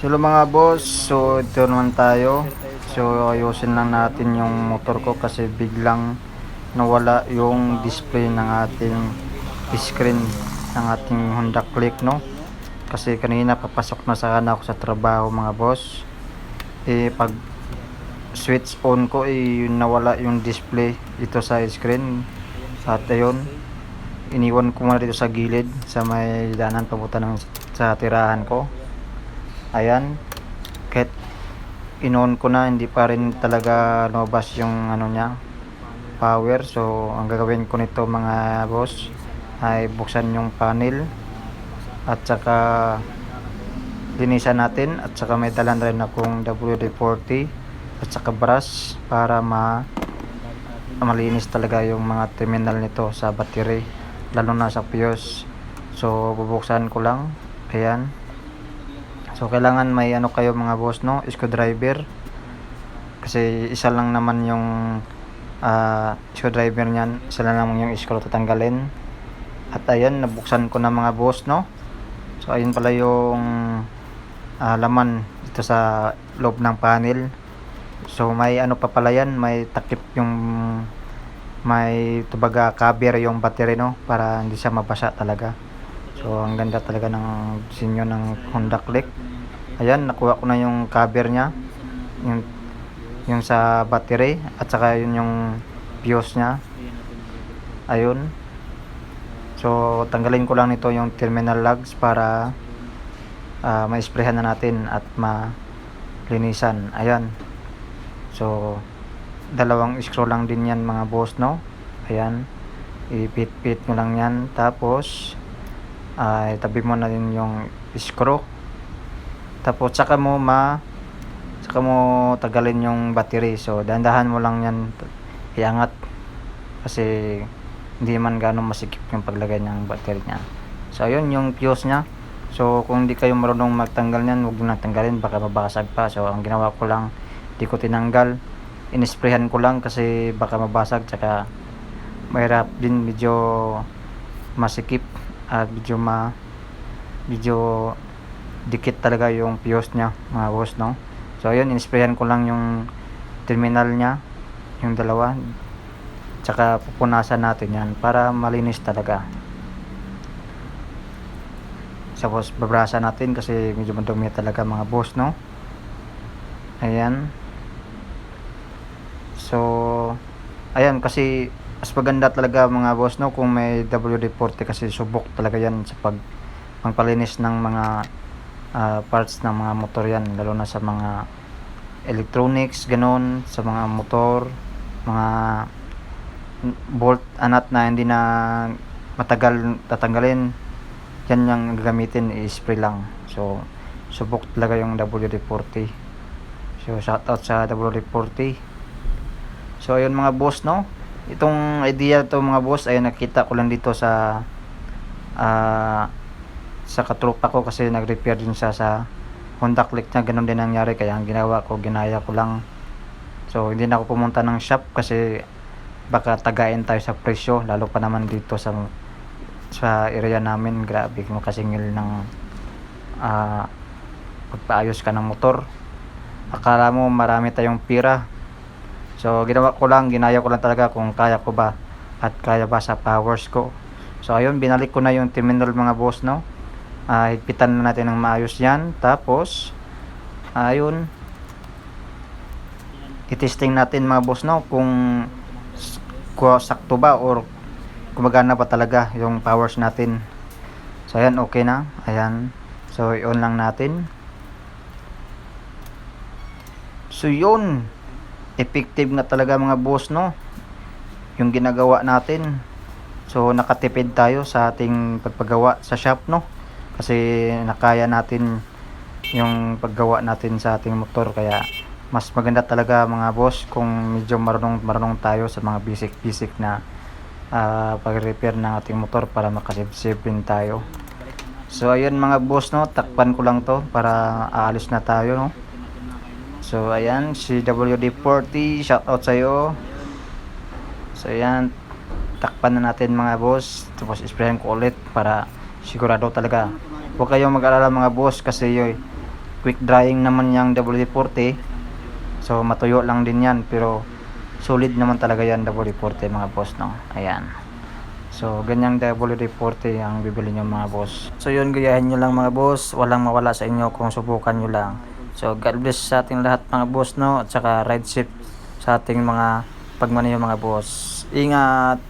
Hello mga boss, so ito naman tayo. So ayusin lang natin yung motor ko kasi biglang nawala yung display ng ating screen ng ating Honda Click no. Kasi kanina papasok na sana ako sa trabaho mga boss. Eh pag switch on ko eh nawala yung display ito sa screen. At ayun, iniwan ko muna dito sa gilid sa may daanan papunta ng sa tirahan ko ayan. Kahit inon ko na hindi pa rin talaga lumabas yung ano niya power. So ang gagawin ko nito mga boss ay buksan yung panel. At saka linisan natin. At saka may dalan rin akong WD-40 at saka brush para ma malinis talaga yung mga terminal nito sa battery lalo na sa fuse. So bubuksan ko lang. Ayan So kailangan may ano kayo mga boss no, screwdriver. Kasi isa lang naman yung ah, screwdriver niyan, isa lang naman yung screw tatanggalin. At ayan, nabuksan ko na mga boss no. So ayun pala yung ah, laman dito sa loob ng panel. So may ano pa pala yan, may takip yung may tubaga cover yung battery no para hindi siya mabasa talaga. So ang ganda talaga ng sinyo ng Honda Click. Ayan, nakuha ko na yung cover niya. Yung yung sa battery at saka yun yung fuse niya. Ayun. So tanggalin ko lang nito yung terminal lugs para ah, ma-sprayhan na natin at malinisan. Ayan. So dalawang screw lang din yan mga boss no. Ayan. Ipit-pit mo lang yan. Tapos ay tabi mo na din yung screw tapos saka mo ma saka mo tagalin yung battery. So dahan-dahan mo lang yan iangat. Kasi hindi man gano'ng masikip yung paglagay ng battery niya. So ayun yung fuse niya. So kung hindi kayo marunong magtanggal niyan huwag nang tanggalin. Baka mabasag pa. So ang ginawa ko lang di ko tinanggal. Inisprayhan ko lang kasi baka mabasag. Tsaka mahirap din medyo masikip at medyo ma medyo dikit talaga yung fuse niya mga boss no? So ayun inisprayan ko lang yung terminal niya yung dalawa. Tsaka pupunasan natin yan para malinis talaga. Tapos babrasa natin kasi medyo madumi talaga mga boss no? Ayan. So ayan kasi mas maganda talaga mga boss no? Kung may WD-40 kasi subok talaga yan sa pag pangpalinis ng mga ah, parts ng mga motor yan lalo na sa mga electronics ganon sa mga motor mga bolt anat na hindi na matagal tatanggalin yan yung gagamitin i-spray lang. So subok talaga yung WD-40 so shout out sa WD-40 so ayun mga boss no? Itong idea to mga boss ay nakita ko lang dito sa ah sa katropa ko kasi nag-repair din siya sa Honda Click niya. Ganun din nangyari kaya ang ginawa ko ginaya ko lang. So hindi na ako pumunta ng shop kasi baka tagain tayo sa presyo lalo pa naman dito sa sa area namin. Grabe mo kasingil ng ah pagpaayos ka ng motor. Akala mo marami tayong pira. So ginawa ko lang ginaya ko lang talaga kung kaya ko ba at kaya ba sa powers ko. So ayun binalik ko na yung terminal mga boss no Ah, higpitan na natin ng maayos yan. Tapos ayun. Itesting natin mga boss no kung sakto ba or gumagana ba talaga yung powers natin. So ayan okay na. Ayan. So i-on lang natin. So yun. Effective na talaga mga boss no yung ginagawa natin. So nakatipid tayo sa ating pagpagawa sa shop no kasi nakaya natin yung paggawa natin sa ating motor. Kaya mas maganda talaga mga boss kung medyo marunong marunong tayo sa mga basic basic na ah, pag-repair ng ating motor para makasave din tayo. So ayun mga boss no takpan ko lang to para aalis na tayo no. So ayan si WD-40 shout out sa'yo. So ayan takpan na natin mga boss. Tapos isprayan ko ulit para sigurado talaga. Huwag kayong mag-alala mga boss kasi yoy quick drying naman yung WD-40 so matuyo lang din yan pero solid naman talaga yan WD-40 mga boss no? Ayan. So ganyang WD-40 ang bibili nyo mga boss. So yun gayahin nyo lang mga boss. Walang mawala sa inyo kung subukan nyo lang. So God bless sa ating lahat mga boss no? At saka ride safe sa ating mga pagmaniyo mga boss. Ingat